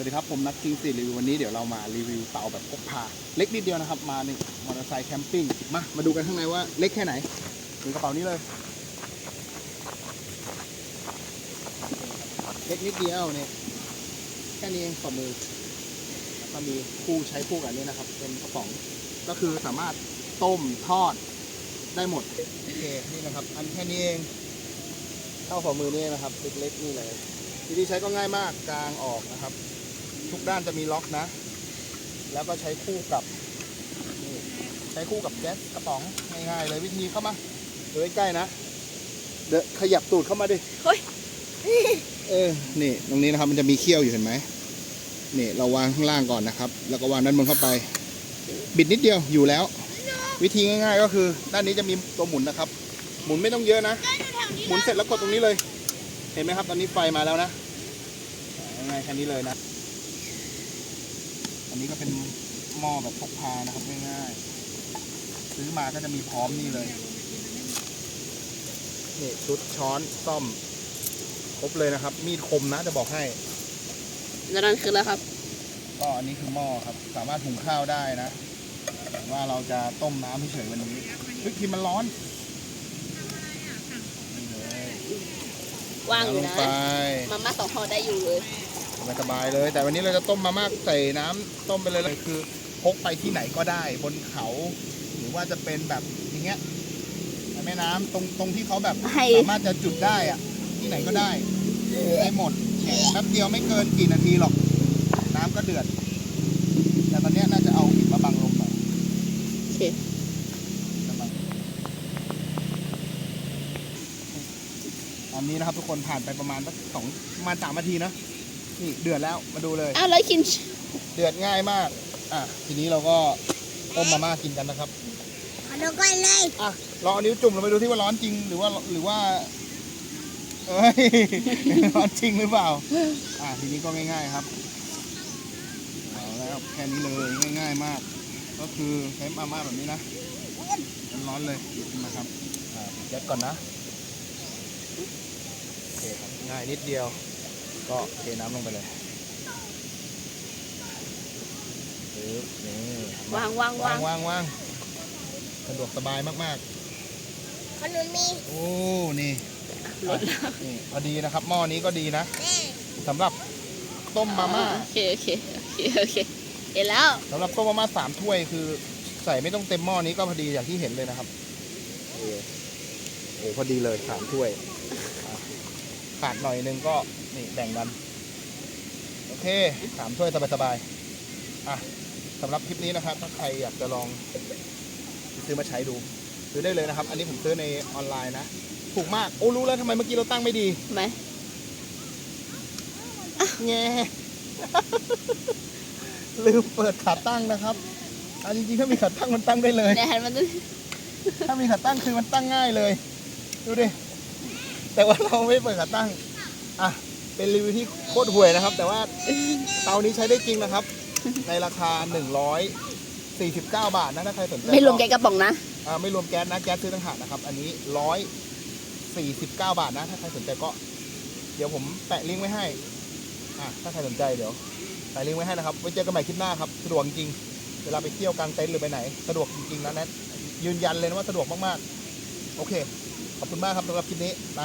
วัสดีครับ ผมนักคิงสี่รีวิววันนี้เดี๋ยวเรามารีวิวเต่าแบบพกพา เล็กนิดเดียวนะครับ มาในมอเตอร์ไซค์แคมปิ้งมามาดูกันข้างในว่าเล็กแค่ไหนถึงกระเป๋านี้เลย เล็กนิดเดียวเนี่ยแค่นี้เองฝ่ามือแล้วก็มีคู่ใช้คู่กับอันนี้นะครับ เป็นกระป๋องก็คือสามารถต้มทอดได้หมดโอเคนี่นะครับ อันแค่นี้เองเท่าฝ่ามือนี่นะครับเล็กๆนี่เลยวิธีใช้ก็ง่ายมากกางออกนะครับ ทุกด้านจะมีล็อกนะ แล้วก็ใช้คู่กับนี่ใช้คู่กับแก๊สกระป๋องง่ายๆเลยวิธีเข้ามาเดินใกล้ๆนะ เดนขยับตูดเข้ามาดิ เฮ้ย เออ นี่ตรงนี้นะครับมันจะมีเขี้ยวอยู่เห็นไหมนี่เราวางข้างล่างก่อนนะครับ แล้วก็วางด้านบนเข้าไป บิดนิดเดียวอยู่แล้ว วิธีง่าย ๆ ก็คือ ด้านนี้จะมีตัวหมุนนะครับ หมุนไม่ต้องเยอะนะ หมุนเสร็จแล้วกดตรงนี้เลย เห็นไหมครับ ตอนนี้ไฟมาแล้วนะอ่าง่ายๆแค่นี้เลยนะ อันนี้ก็เป็นหม้อแบบพกพานะครับง่ายๆซื้อมาก็จะมีพร้อมนี่เลยนี่ชุดช้อนซ่อม ครบเลยนะครับ มีดคมนะจะบอกให้แล้วนั่นคือแล้วครับ ก็อันนี้คือหม้อครับ สามารถหุงข้าวได้นะแต่ว่าเราจะต้มน้ำเฉยๆวันนี้เฮ้ยทีมันร้อนนี่เลยว่างอยู่ลนะไปมาม่าสองห่อได้อยู่เลย สบายๆเลย แต่วันนี้เราจะต้มมาม่าใส่น้ำต้มไปเลยเลยคือพกไปที่ไหนก็ได้บนเขา หรือว่าจะเป็นแบบอย่างเงี้ยในแม่น้ำตรงตรงที่เขาแบบให้สามารถจะจุดได้อะที่ไหนก็ได้ได้หมดแป๊บเดียวไม่เกินกี่นาทีหรอก น้ำก็เดือด แต่ตอนเนี้ยน่าจะเอาหินมาบังลมหน่อยโอเคมาบังอันนี้นะครับทุกคนผ่านไปประมาณสักสองประมาณสามนาทีนะ นี่เดือดแล้วมาดูเลย อ้าวแล้วกินเดือดง่ายมาก อะทีนี้เราก็ต้มมาม่ากินกันนะครับขอดูก่อนเลยอะลองเอานิ้วจุ่มลงไปดูที่ว่าร้อนจริงหรือว่าหรือว่าเอ้ย ร้อนจริงหรือเปล่า อะทีนี้ก็ง่าย ๆครับเอาแล้วแค่นี้เลยง่าย ๆมาก ก็คือใช้มาม่าแบบนี้นะร้อนๆเลยหยิบขึ้นมาครับอ่าปิดแก๊สก่อนนะโอเคครับง่ายนิดเดียว ก็เทน้ำลงไปเลยปึ๊บนี่วางวางวาวางงวางวางสะดวกสบายมากขนุนมีๆ โอ้ นี่ลดแล้วนี่พอดีนะครับ หม้อนี้ก็ดีนะแม่สำหรับต้มมาม่าโอเคโอเคโอเคโอเคเห็นแล้วสำหรับต้มมาม่าสามถ้วยคือ ใส่ไม่ต้องเต็มหม้อนี้ก็พอดีอย่างที่เห็นเลยนะครับโอ้โหพอดีเลยสามถ้วยอะ ขาดหน่อยนึงก็นี่แบ่งกัน โอเคสามถ้วยสบายๆอะสำหรับคลิปนี้นะครับ ถ้าใครอยากจะลองซื้อมาใช้ดู ซื้อได้เลยนะครับ อันนี้ผมซื้อในออนไลน์นะ ถูกมาก โอ้รู้แล้วทำไมเมื่อกี้เราตั้งไม่ดีไหมแงลืมเปิดขาตั้งนะครับอันจริงๆถ้ามีขาตั้งมันตั้งได้เลยเนี่ยหันมันต้องถ้ามีขาตั้งคือมันตั้งง่ายเลย ดูดิ แต่ว่าเราไม่เปิดขาตั้ง อะ เป็นรีวิวที่โคตรห่วยนะครับ แต่ว่าเตานี้ใช้ได้จริงนะครับ ในราคา 149 บาทนะถ้าใครสนใจไม่รวมแกงกระป๋องนะ อ่าไม่รวมแก๊สนะ แก๊สซื้อต่างหากนะครับ อันนี้ 149 บาทนะ ถ้าใครสนใจก็ เดี๋ยวผมแปะลิงก์ไว้ให้ อะ ถ้าใครสนใจเดี๋ยวแปะลิงก์ไว้ให้นะครับ ไว้เจอกันใหม่คลิปหน้าครับ สะดวกจริง เวลาไปเที่ยวกลางเต็นท์หรือไปไหน สะดวกจริงๆนะแนทยืนยันเลยนะว่าสะดวกมากๆ โอเค ขอบคุณมากครับสำหรับคลิปนี้ไป